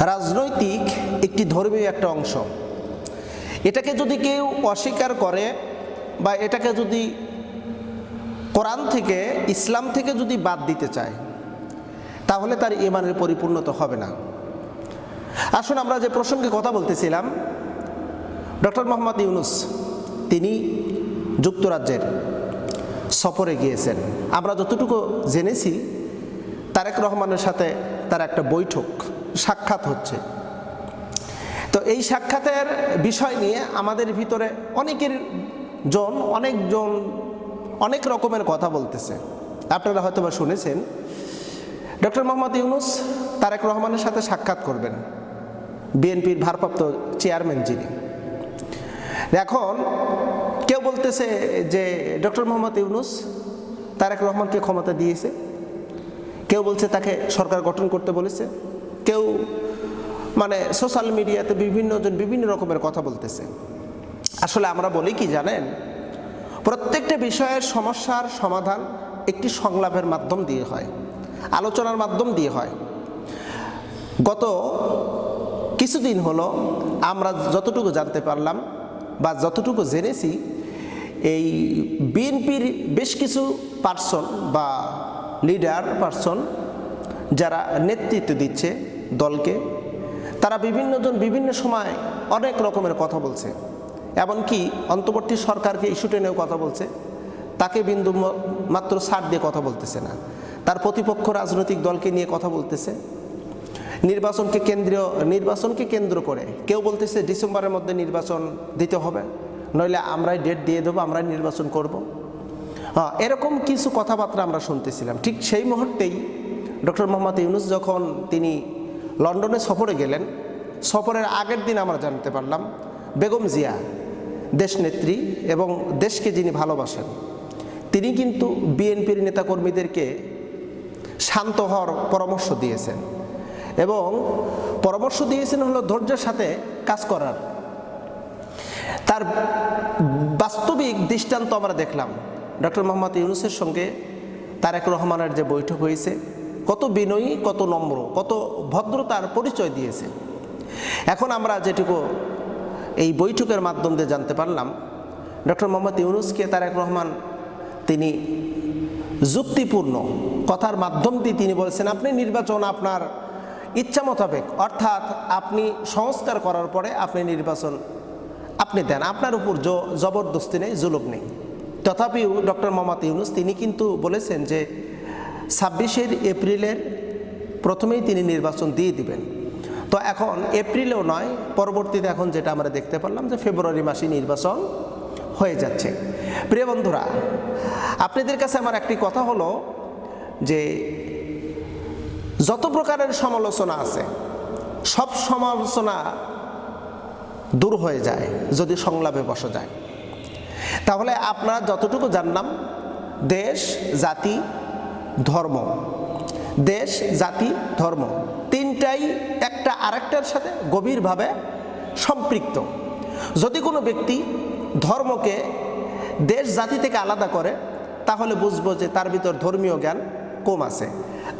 রাজনৈতিক একটি ধর্মীয় একটা অংশ। এটাকে যদি কেউ অস্বীকার করে বা এটাকে যদি কোরআন থেকে, ইসলাম থেকে যদি বাদ দিতে চায়, তাহলে তার ইমানের পরিপূর্ণতা হবে না। আসুন আমরা যে প্রসঙ্গে কথা বলতেছিলাম, ডক্টর মোহাম্মদ ইউনুস, তিনি যুক্তরাজ্যের সফরে গিয়েছেন। আমরা যতটুকু জেনেছি, তারেক রহমানের সাথে তার একটা বৈঠক। সাক্ষাৎ হচ্ছে। তো এই সাক্ষাতের বিষয় নিয়ে আমাদের ভিতরে অনেকের জন, অনেকজন অনেক রকমের কথা বলতেছে। আপনারা হয়তো বা শুনেছেন, ডক্টর মোহাম্মদ ইউনুস তারেক রহমানের সাথে সাক্ষাৎ করবেন, বিএনপির ভারপ্রাপ্ত চেয়ারম্যান যিনি। এখন কেউ বলতেছে যে, ডক্টর মোহাম্মদ ইউনুস তারেক রহমানকে ক্ষমতা দিয়েছে। কেউ বলছে, তাকে সরকার গঠন করতে বলেছে। কেউ মানে সোশ্যাল মিডিয়াতে বিভিন্ন জন বিভিন্ন রকমের কথা বলতেছে। আসলে আমরা বলি কি জানেন? প্রত্যেকটা বিষয়ের সমস্যার সমাধান একটি সংলাপের মাধ্যম দিয়ে হয়, আলোচনার মাধ্যম দিয়ে হয়। গত কিছুদিন হলো আমরা যতটুকু জানতে পারলাম বা যতটুকু জেনেছি, এই বিএনপির বেশ কিছু পার্সন বা লিডার পার্সন যারা নেতৃত্ব দিচ্ছে দলকে, তারা বিভিন্নজন বিভিন্ন সময় অনেক রকমের কথা বলছে। এমনকি অন্তর্বর্তী সরকারকে ইস্যু টেনেও কথা বলছে। তাকে বিন্দু মাত্র ছাড় দিয়ে কথা বলতেছে না। তার প্রতিপক্ষ রাজনৈতিক দলকে নিয়ে কথা বলতেছে। নির্বাচনকে কেন্দ্রীয়, নির্বাচনকে কেন্দ্র করে কেউ বলতেছে ডিসেম্বরের মধ্যে নির্বাচন দিতে হবে, নইলে আমরাই ডেট দিয়ে দেবো, আমরাই নির্বাচন করব। এরকম কিছু কথাবার্তা আমরা শুনতেছিলাম। ঠিক সেই মুহূর্তেই ডক্টর মোহাম্মদ ইউনুস যখন তিনি লন্ডনে সফরে গেলেন, সফরের আগের দিন আমরা জানতে পারলাম, বেগম জিয়া দেশনেত্রী এবং দেশকে যিনি ভালোবাসেন, তিনি কিন্তু বিএনপির নেতাকর্মীদেরকে শান্ত হওয়ার পরামর্শ দিয়েছেন এবং পরামর্শ দিয়েছেন হলো ধৈর্যের সাথে কাজ করার। তার বাস্তবিক দৃষ্টান্ত আমরা দেখলাম, ডক্টর মোহাম্মদ ইউনুসের সঙ্গে তারেক রহমানের যে বৈঠক হয়েছে কত বিনয়ী, কত নম্র, কত ভদ্রতার পরিচয় দিয়েছে। এখন আমরা যেটুকু এই বৈঠকের মাধ্যম দিয়ে জানতে পারলাম, ডক্টর মোহাম্মদ ইউনুসকে তারেক রহমান তিনি যুক্তিপূর্ণ কথার মাধ্যম দিয়ে তিনি বলেছেন, আপনি নির্বাচন আপনার ইচ্ছা মোতাবেক, অর্থাৎ আপনি সংস্কার করার পরে আপনি নির্বাচন আপনি দেন। আপনার উপর জবরদস্তি নেই, জুলুম নেই। তথাপিও ডক্টর মোহাম্মদ ইউনুস তিনি কিন্তু বলেছেন যে ছাব্বিশের এপ্রিলের প্রথমেই তিনি নির্বাচন দিয়ে দিবেন। তো এখন এপ্রিলেও নয়, পরবর্তীতে এখন যেটা আমরা দেখতে পারলাম যে ফেব্রুয়ারি মাসে নির্বাচন হয়ে যাচ্ছে। প্রিয় বন্ধুরা, আপনাদের কাছে আমার একটি কথা হলো যে যত প্রকারের সমালোচনা আছে, সব সমালোচনা দূর হয়ে যায় যদি সংলাপে বসা যায়। তাহলে আপনারা যতটুকু জানলাম, দেশ, জাতি ধর্ম। দেশ, জাতি, ধর্ম তিনটাই একটা আরেকটার সাথে গভীরভাবে সম্পৃক্ত। যদি কোনো ব্যক্তি ধর্মকে দেশ, জাতি থেকে আলাদা করে, তাহলে বুঝব যে তার ভিতর ধর্মীয় জ্ঞান কম আছে।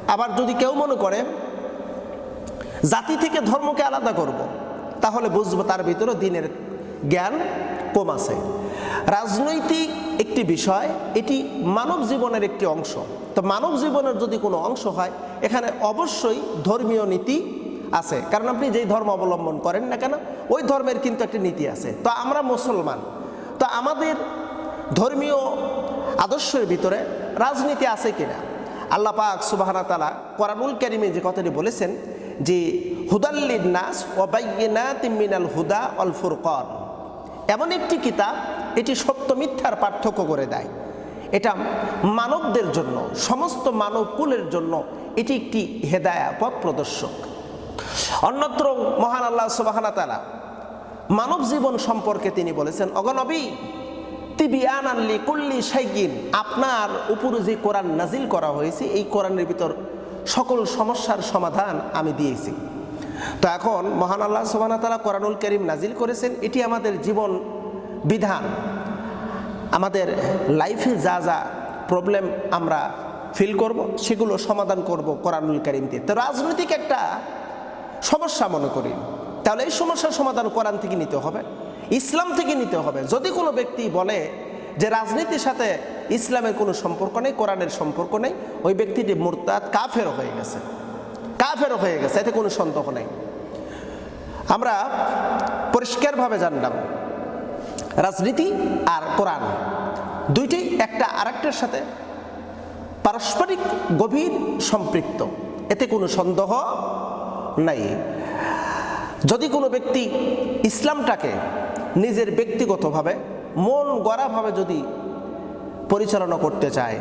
আবার যদি কেউ মনে করে, জাতি থেকে ধর্মকে আলাদা করব। তাহলে বুঝব তার ভিতরে দিনের জ্ঞান কম আছে। রাজনৈতিক একটি বিষয়, এটি মানব জীবনের একটি অংশ। তো মানব জীবনের যদি কোনো অংশ হয়, এখানে অবশ্যই ধর্মীয় নীতি আছে। কারণ আপনি যেই ধর্ম অবলম্বন করেন না কেন, ওই ধর্মের কিন্তু একটি নীতি আছে। তো আমরা মুসলমান। তো আমাদের ধর্মীয় আদর্শের ভিতরে রাজনীতি আছে কিনা? আল্লাহ পাক সুবাহানা তালা কোরআনুল কারিমে যে কথাটি বলেছেন যে হুদাল্লিন নাস ওবাইনা তিমিনাল হুদা অল ফুরকন। এমন একটি কিতাব এটি সত্য মিথ্যার পার্থক্য করে দেয়। এটা মানবদের জন্য, সমস্ত মানব কুলের জন্য এটি একটি হেদায়া পথ প্রদর্শক। অন্যত্র মহান আল্লাহ সুবাহানা তালা মানব জীবন সম্পর্কে তিনি বলেছেন অগনবী তিবিয়ান আনলি কুল্লি সাইকিন আপনার উপরে যে কোরআন নাজিল করা হয়েছে, এই কোরআনের ভিতর সকল সমস্যার সমাধান আমি দিয়েছি। তো এখন মহান আল্লাহ সুবাহ তালা কোরআনুল করিম নাজিল করেছেন, এটি আমাদের জীবন বিধান আমাদের লাইফে যা যা প্রবলেম আমরা ফিল করব, সেগুলো সমাধান করব করিম দিয়ে। তো রাজনৈতিক একটা সমস্যা মনে করি। তাহলে এই সমস্যার সমাধান কোরআন থেকে নিতে হবে, ইসলাম থেকে নিতে হবে। যদি কোনো ব্যক্তি বলে যে রাজনীতির সাথে ইসলামের কোনো সম্পর্ক নেই, কোরআনের সম্পর্ক নেই, ওই ব্যক্তিটি মোরতাদ কাফেরও হয়ে গেছে। কাফেরও হয়ে গেছে, এতে কোনো সন্দেহ নেই। আমরা পরিষ্কারভাবে জানলাম রাজনীতি আর কোরআন। দুইটাই একটা আরেকটার সাথে পারস্পরিক গভীর সম্পৃক্ত। এতে কোনো সন্দেহ নাই। যদি কোনো ব্যক্তি ইসলামটাকে নিজের ব্যক্তিগতভাবে, মন গড়াভাবে যদি পরিচালনা করতে চায়,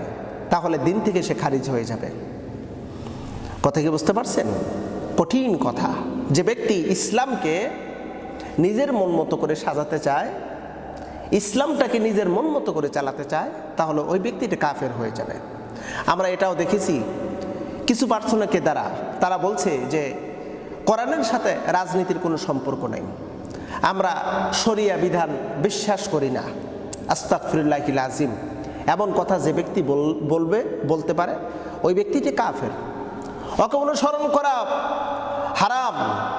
তাহলে দিন থেকে সে খারিজ হয়ে যাবে। কথা কি বুঝতে পারছেন? কঠিন কথা। যে ব্যক্তি ইসলামকে নিজের মন মতো করে সাজাতে চায় ইসলামটাকে নিজের মন মতো করে চালাতে চায়, তাহলে ওই ব্যক্তিটা কাফের হয়ে যাবে। আমরা এটাও দেখেছি, কিছু প্রার্থনাকে দ্বারা তারা বলছে যে, কোরআনের সাথে রাজনীতির কোনো সম্পর্ক নেই। আমরা শরিয়া বিধান বিশ্বাস করি না। আস্তাকফিরুল্লাহ আজিম এমন কথা যে ব্যক্তি বল- বলবে, বলতে পারে, ওই ব্যক্তিটি কাফের। ওকে অনুসরণ করা হারাম।